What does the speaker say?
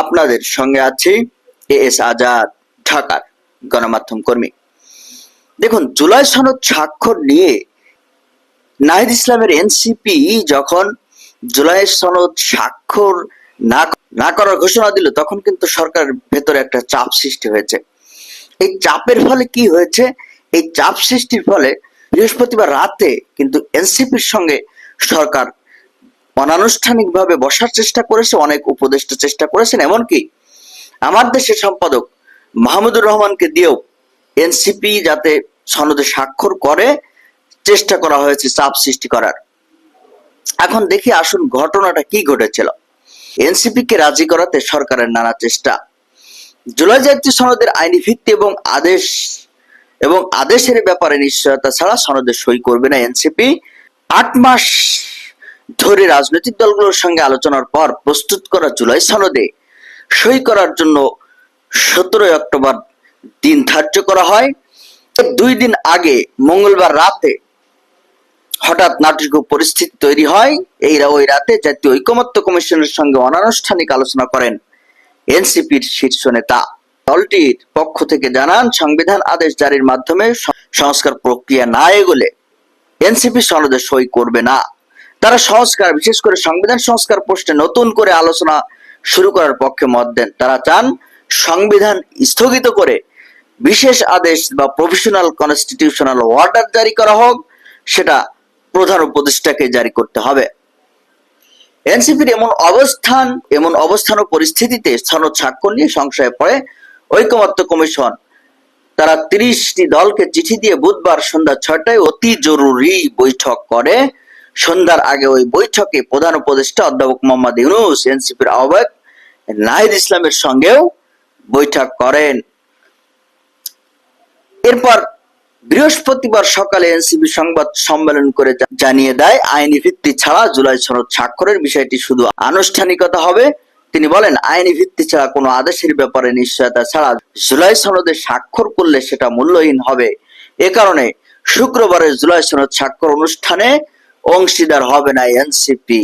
আপনাদের সঙ্গে আছি এ এস আজাদ, ঢাকার গণমাধ্যম কর্মী। দেখুন, জুলাই সনদ স্বাক্ষর নিয়ে নাহিদ ইসলামের এনসিপি যখন জুলাই সনদ স্বাক্ষর না না করার ঘোষণা দিল, তখন কিন্তু সরকারের ভেতরে একটা চাপ সৃষ্টি হয়েছে। এই চাপের ফলে কি হয়েছে? এই চাপ সৃষ্টির ফলে বৃহস্পতিবার রাতে কিন্তু এনসিপির সঙ্গে সরকার অনানুষ্ঠানিকভাবে বসার চেষ্টা করেছে, অনেক উপদেষ্টা চেষ্টা করেছেন, এমনকি আমার দেশের সম্পাদক মাহমুদুর রহমানকে দিয়েও এনসিপি যাতে সনদে স্বাক্ষর করে, চেষ্টা করা হয়েছে চাপ সৃষ্টি করার। এখন দেখি আসুন ঘটনাটা কি ঘটেছিল। এনসিপি কে রাজি করাতে সরকারের নানা চেষ্টা। জুলাই জাতীয় সনদের আইনি ভিত্তি এবং আদেশ, এবং আদেশের ব্যাপারে নিশ্চয়তা ছাড়া সনদে সই করবে না এনসিপি। আট মাস ধরে রাজনৈতিক দলগুলোর সঙ্গে আলোচনার পর প্রস্তুত করা জুলাই সনদে সই করার জন্য সতেরোই অক্টোবর দিন ধার্য করা হয়। দুই দিন আগে মঙ্গলবার রাতে হঠাৎ নাটকীয় পরিস্থিতি তৈরি হয়। এই ওই রাতে জাতীয় ঐকমত্য কমিশনের সঙ্গে অনানুষ্ঠানিক আলোচনা করেন এনসিপির শীর্ষ নেতা। দলটির পক্ষ থেকে জানান, সংবিধান আদেশ জারির মাধ্যমে সংস্কার প্রক্রিয়া না এগোলে এনসিপি সনদে সই করবে না। তারা সংস্কার, বিশেষ করে সংবিধান সংস্কার প্রশ্নে নতুন করে আলোচনা শুরু করার পক্ষে মত দেন। তারা চান সংবিধান স্থগিত করে বিশেষ আদেশ বা প্রফেশনাল কনস্টিটিউশনাল অর্ডার জারি করা হোক, সেটা প্রধান উপদেষ্টাকে জারি করতে হবে। এনসিপির এমন অবস্থান এমন অবস্থান ও পরিস্থিতিতে সনদ স্বাক্ষর নিয়ে সংশয়ে পড়ে ঐকমত্য কমিশন। তারা তিরিশটি দলকে চিঠি দিয়ে বুধবার সন্ধ্যা ছয়টায় অতি জরুরি বৈঠক করে। সন্ধ্যার আগে ওই বৈঠকে প্রধান উপদেষ্টা অধ্যাপক মোহাম্মদ ইউনুস, এনসিপির আহ্বায়ক নাহিদ ইসলামের সঙ্গেও বৈঠক করেন। এরপর বৃহস্পতিবার সকালে এনসিপি সংবাদ সম্মেলন করে জানিয়ে দেয়, আইনি ভিত্তি ছাড়া জুলাই সনদ স্বাক্ষরের বিষয়টি শুধু আনুষ্ঠানিকতা হবে। তিনি বলেন, আইনি ভিত্তি ছাড়া কোনো আদেশের ব্যাপারে নিশ্চয়তা ছাড়া জুলাই সনদে স্বাক্ষর করলে সেটা মূল্যহীন হবে। এ কারণে শুক্রবারের জুলাই সনদ স্বাক্ষর অনুষ্ঠানে অংশীদার হবে না এনসিপি।